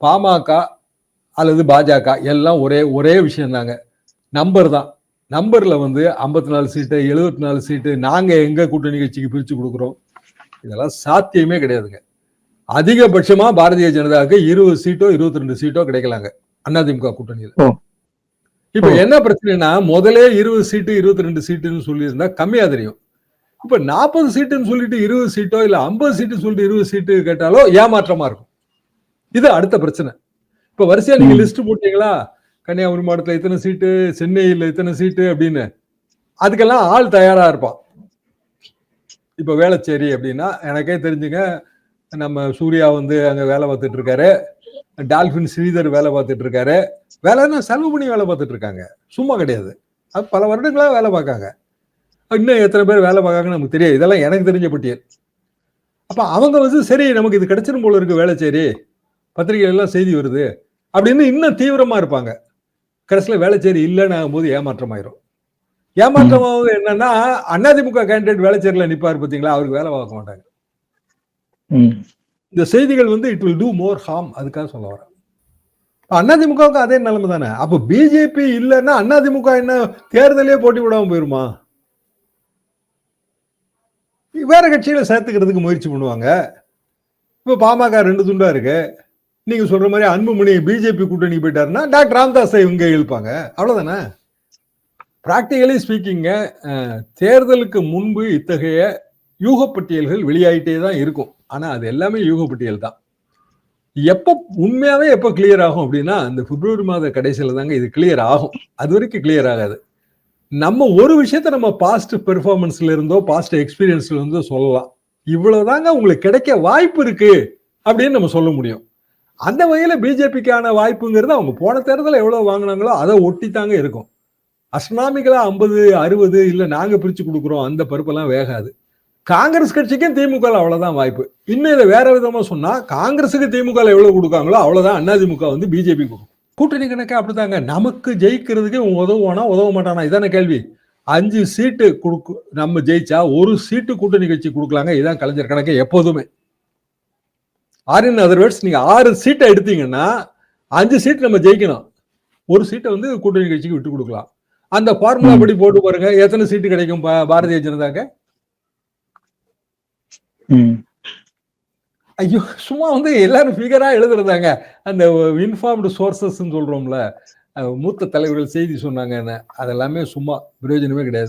பாமக அல்லது பாஜக எல்லாம் ஒரே ஒரே விஷயம் தாங்க நம்பர் தான். நம்பர்ல வந்து ஐம்பத்தி நாலு சீட்டு எழுபத்தி நாலு சீட்டு நாங்க எங்க கூட்டணி கட்சிக்கு பிரிச்சு கொடுக்குறோம் இதெல்லாம் சாத்தியமே கிடையாதுங்க. அதிகபட்சமா பாரதிய ஜனதாவுக்கு இருபது சீட்டோ இருபத்தி ரெண்டு சீட்டோ கிடைக்கலாங்க அதிமுக கூட்டணியில். இப்ப. என்ன பிரச்சனைனா முதலே இருபது சீட்டு இருபத்தி ரெண்டு சீட்டுன்னு சொல்லியிருந்தா கம்மியா தெரியும். இப்ப நாற்பது சீட்டுன்னு சொல்லிட்டு இருபது சீட்டோ இல்ல ஐம்பது சீட்டு சொல்லிட்டு இருபது சீட்டு கேட்டாலோ ஏமாற்றமா இருக்கும். இது அடுத்த பிரச்சனை. இப்ப வரிசையா நீங்க லிஸ்ட் போட்டீங்களா? கன்னியாகுமரி மாவட்டத்துல இத்தனை சீட்டு சென்னையில இத்தனை சீட்டு அப்படின்னு. அதுக்கெல்லாம் ஆள் தயாரா இருப்பான். இப்ப வேளச்சேரி அப்படின்னா எனக்கே தெரிஞ்சுங்க நம்ம சூர்யா வந்து அங்க வேலை பார்த்துட்டு இருக்காரு. டால்பின் ஸ்ரீதர் வேலை பார்த்துட்டு இருக்காரு. வேலைன்னா செலவு பண்ணி வேலை பார்த்துட்டு இருக்காங்க. சும்மா கிடையாது. அது பல வருடங்களா வேலை பார்க்காங்க. இன்னும் எத்தனை பேர் வேலை பார்க்காங்கன்னு நமக்கு தெரியாது. இதெல்லாம் எனக்கு தெரிஞ்ச பட்டியல். அப்ப அவங்க வந்து சரி நமக்கு இது கிடைச்சிடும் போல இருக்கு வேலைச்சேரி சரி எல்லாம் செய்தி வருது அப்படின்னு இன்னும் தீவிரமா இருப்பாங்க. கடைசியில் வேலைச்சேரி இல்லைன்னு ஆகும்போது ஏமாற்றமாயிரும். ஏமாற்றமாவது என்னன்னா அதிமுக கேண்டிடேட் வேலைச்சேரியில நிப்பாரு பாத்தீங்களா? அவருக்கு வேலை பார்க்க மாட்டாங்க. இந்த செய்திகள் வந்து it will do more harm அதுக்காக சொல்ல வரேன். அதிமுகவுக்கு அதே நிலைமை தானே? அப்ப பிஜேபி இல்லைன்னா அதிமுக என்ன தேர்தலே போட்டி விடாம போயிருமா? வேற கட்சிகளை சேர்த்துக்கிறதுக்கு முயற்சி பண்ணுவாங்க. இப்ப பாமக ரெண்டு துண்டா இருக்கு. நீங்க சொல்ற மாதிரி அன்புமணி பிஜேபி கூட்டணி போயிட்டாருன்னா டாக்டர் ராம்தாஸை இவங்க இழுப்பாங்க. அவ்வளவுதானே? பிராக்டிகலி ஸ்பீக்கிங்க தேர்தலுக்கு முன்பு இத்தகைய யூகப்பட்டியல்கள் வெளியாயிட்டே தான் இருக்கும். ஆனா அது எல்லாமே யூகப்பட்டியல் தான். எப்ப உண்மையாவே எப்ப கிளியர் ஆகும் அப்படின்னா இந்த பிப்ரவரி மாத கடைசியில தாங்க இது கிளியர் ஆகும். அது வரைக்கும் கிளியர் ஆகாது. நம்ம ஒரு விஷயத்த நம்ம பாஸ்ட் பெர்ஃபார்மன்ஸ்ல இருந்தோ பாஸ்ட் எக்ஸ்பீரியன்ஸ்ல இருந்தோ சொல்லலாம். இவ்வளவுதாங்க உங்களுக்கு கிடைக்க வாய்ப்பு இருக்கு அப்படின்னு நம்ம சொல்ல முடியும். அந்த வகையில் பிஜேபிக்கான வாய்ப்புங்கிறது அவங்க போன தேர்தலில் எவ்வளோ வாங்கினாங்களோ அதை ஒட்டி தாங்க இருக்கும். அஸ்னாமிகளா ஐம்பது அறுபது இல்லை நாங்கள் பிரித்து கொடுக்குறோம் அந்த பருப்பெல்லாம் வேகாது. காங்கிரஸ் கட்சிக்கும் திமுக அவ்வளோதான் வாய்ப்பு. இன்னும் இதை வேற விதமாக சொன்னால் காங்கிரஸுக்கு திமுக எவ்வளோ கொடுக்காங்களோ அவ்வளோதான் அதிமுக வந்து பிஜேபி கொடுக்கும். கூட்டணி கணக்கு அப்படிதாங்க நமக்கு ஜெயிக்கிறதுக்கு இவன் உதவுவானா உதவ மாட்டானா? இதான கேள்வி. அஞ்சு சீட்டு கொடுக்கு நம்ம ஜெயிச்சா ஒரு சீட்டு கூட்டணி கட்சி கொடுக்கலாங்க. இதான் கலைஞர் கணக்கு எப்போதுமே. ஆர் இன் அதர் வேர்ட்ஸ் நீங்க ஆறு சீட்டை எடுத்தீங்கன்னா அஞ்சு சீட் நம்ம ஜெயிக்கணும். ஒரு சீட்டை வந்து கூட்டணி கட்சிக்கு விட்டு கொடுக்கலாம். அந்த ஃபார்முலா. படி போட்டு பாருங்க எத்தனை சீட்டு கிடைக்கும் பாரதிய ஜனதாக்கு ம். ஐயோ சும்மா வந்து எல்லாரும் ஃபிகரா எழுதுறதாங்க. அந்த இன்ஃபார்ம்டு சோர்சஸ் சொல்றோம்ல அஹ் மூத்த தலைவர்கள் செய்தி சொன்னாங்கன்னு அதெல்லாமே சும்மா பிரயோஜனமே கிடையாது.